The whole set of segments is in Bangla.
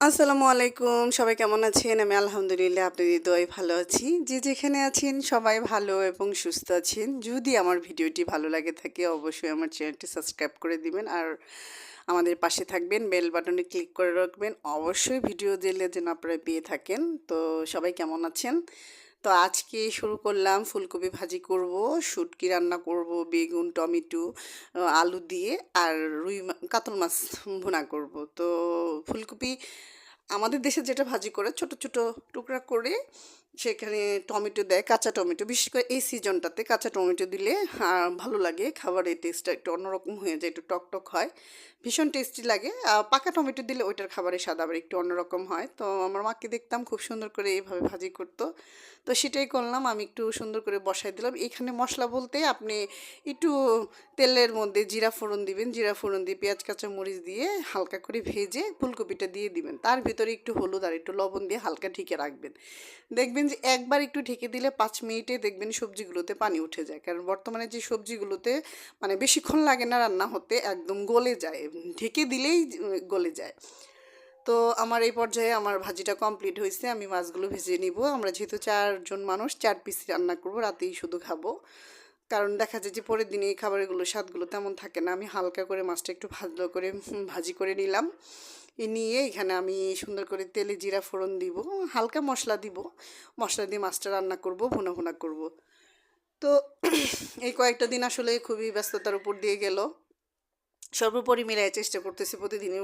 আসসালামু আলাইকুম, সবাই কেমন আছেন? আমি আলহামদুলিল্লাহ আপনাদের দোয়াই ভালো আছি। যে যেখানে আছেন, সবাই ভালো এবং সুস্থ আছেন। যদি আমার ভিডিওটি ভালো লাগে থাকে, অবশ্যই আমার চ্যানেলটি সাবস্ক্রাইব করে দিবেন। আর আমাদের পাশে থাকবেন, বেল বাটনে ক্লিক করে রাখবেন। অবশ্যই ভিডিও দিলে যেন আপনারা পেয়ে থাকেন। তো সবাই কেমন আছেন? তো আজকে শুরু করলাম ফুলকপি ভাজি করব, শুটকি রান্না করব, বেগুন, টমেটো আলু দিয়ে আর রুই কাতল মাছ ভুনা করব। তো ফুলকপি আমাদের দেশে যেটা ভাজি করে, ছোট ছোট টুকরা করে সেখানে টমেটো দেয়, কাঁচা টমেটো। বিশেষ করে এই সিজনটাতে কাঁচা টমেটো দিলে ভালো লাগে, খাবারের টেস্টটা একটু অন্যরকম হয়ে যায়, একটু টক টক হয়। ভীষণ টেস্টি লাগে। পাকা টমেটো দিলে ওইটার খাবারের স্বাদ আবার একটু অন্যরকম হয়। তো আমার মাকে দেখতাম খুব সুন্দর করে এইভাবে ভাজি করতো। তো সেটাই করলাম, আমি একটু সুন্দর করে বসাই দিলাম। এখানে মশলা বলতে আপনি একটু তেলের মধ্যে জিরা ফোড়ন দিবেন, জিরা ফোড়ন দিয়ে পেঁয়াজ কাঁচা মরিচ দিয়ে হালকা করে ভেজে ফুলকপিটা দিয়ে দিবেন। তার ভিতরে একটু হলুদ আর একটু লবণ দিয়ে হালকা ঢেকে রাখবেন। দেখবেন যে একবার একটু ঢেকে দিলে পাঁচ মিনিটে দেখবেন সবজিগুলোতে পানি উঠে যায়। কারণ বর্তমানে যে সবজিগুলোতে মানে বেশিক্ষণ লাগে না রান্না হতে, একদম গলে যায়। ঢেকে দিলেই গলে যায়। তো আমার এই পর্যায়ে আমার ভাজিটা কমপ্লিট হয়েছে। আমি মাছগুলো ভেজে নিব। আমরা যেহেতু চারজন মানুষ, চার পিস রান্না করব, রাতেই শুধু খাব। কারণ দেখা যায় যে পরের দিনে এই খাবারগুলো, স্বাদগুলো তেমন থাকে না। আমি হালকা করে মাছটা একটু ভাজলো করে ভাজি করে নিলাম। নিয়ে এখানে আমি সুন্দর করে তেলে জিরা ফোড়ন দিব, হালকা মশলা দিব। মশলা দিয়ে মাছটা রান্না করব, ভুনা ভুনা করব। তো এই কয়েকটা দিন আসলে খুবই ব্যস্ততার উপর দিয়ে গেল। সর্বোপরি মিলাই চেষ্টা করতেছি প্রতিদিনই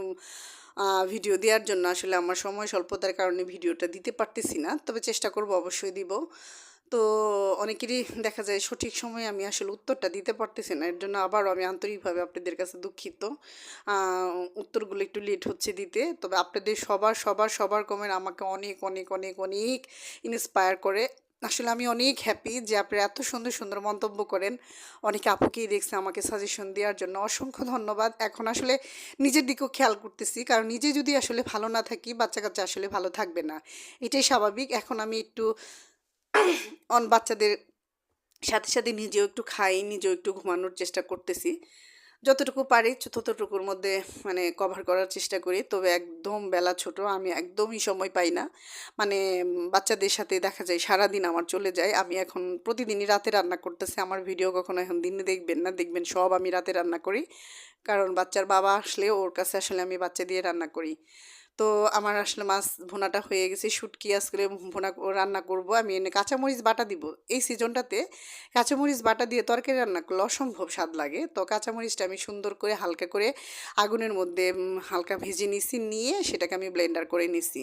ভিডিও দেওয়ার জন্য। আসলে আমার সময় স্বল্পতার কারণে ভিডিওটা দিতে পারতেছি না, তবে চেষ্টা করব অবশ্যই দিব। তো অনেকেরই দেখা যায় সঠিক সময়ে আমি আসলে উত্তরটা দিতে পারতেছি না। এর জন্য আবারও আমি আন্তরিকভাবে আপনাদের কাছে দুঃখিত। উত্তরগুলো একটু লেট হচ্ছে দিতে। তবে আপনাদের সবার সবার সবার কমেন্ট আমাকে অনেক অনেক অনেক অনেক ইন্সপায়ার করে। আসলে আমি অনেক হ্যাপি যে আপনারা এত সুন্দর সুন্দর মন্তব্য করেন। অনেকে আপুকেই দেখছে আমাকে সাজেশন দেওয়ার জন্য। অসংখ্য ধন্যবাদ। এখন আসলে নিজের দিকেও খেয়াল করতেছি। কারণ নিজে যদি আসলে ভালো না থাকি বাচ্চা কাচ্চা আসলে ভালো থাকবে না। এটাই স্বাভাবিক। এখন আমি একটু অন বাচ্চাদের সাথে সাথে নিজেও একটু খাই, নিজেও একটু ঘুমানোর চেষ্টা করতেছি। যতটুকু পারি ততটুকুর মধ্যে মানে কভার করার চেষ্টা করি। তবে একদম বেলা ছোট, আমি একদমই সময় পাই না। মানে বাচ্চাদের সাথে দেখা যায় সারাদিন আমার চলে যায়। আমি এখন প্রতিদিনই রাতে রান্না করতেছি। আমার ভিডিও কখনো এখন দিনে দেখবেন না, দেখবেন সব আমি রাতে রান্না করি। কারণ বাচ্চার বাবা আসলে ওর কাছে আসলে আমি বাচ্চা দিয়ে রান্না করি। তো আমার আসলে মাছ ভুনাটা হয়ে গেছে, শুটকি, আজকে ভুনা রান্না করব। আমি এনে কাঁচামরিচ বাটা দিব। এই সিজনটাতে কাঁচামরিচ বাটা দিয়ে তরকারি রান্না করলে অসম্ভব স্বাদ লাগে। তো কাঁচামরিচটা আমি সুন্দর করে হালকা করে আগুনের মধ্যে হালকা ভেজে নিছি, নিয়ে সেটাকে আমি ব্লেন্ডার করে নিছি।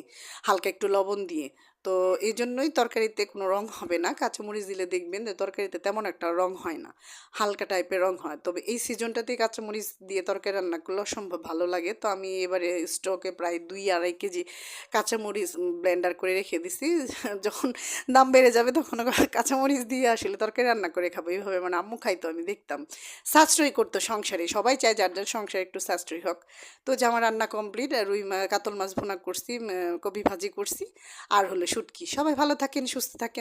হালকা একটু লবণ দিয়ে। তো এই জন্যই তরকারিতে কোনো রং হবে না। কাঁচামরিচ দিলে দেখবেন যে তরকারিতে তেমন একটা রং হয় না। হালকা টাইপের রং হয়। তবে এই সিজনটাতে কাঁচামরিচ দিয়ে তরকারি রান্না করলে অসম্ভব ভালো লাগে। তো আমি এবারে স্টকে প্রায় দুই আড়াই কেজি কাঁচামরিচ ব্লেন্ডার করে রেখে দিছি। যখন দাম বেড়ে যাবে তখন কাঁচামরিচ দিয়ে আসলে তরকারি রান্না করে খাব। এইভাবে মানে আম্মু খাইতো, আমি দেখতাম। সাশ্রয়ী করতো সংসারে। সবাই চায় যার যার সংসারে একটু সাশ্রয়ী হোক। তো যে আমার রান্না কমপ্লিট রুই কাতল মাছ ভোনা করছি কবি ভাজি করছি। আর হলো শুটকি। সবাই ভালো থাকেন, সুস্থ থাকেন।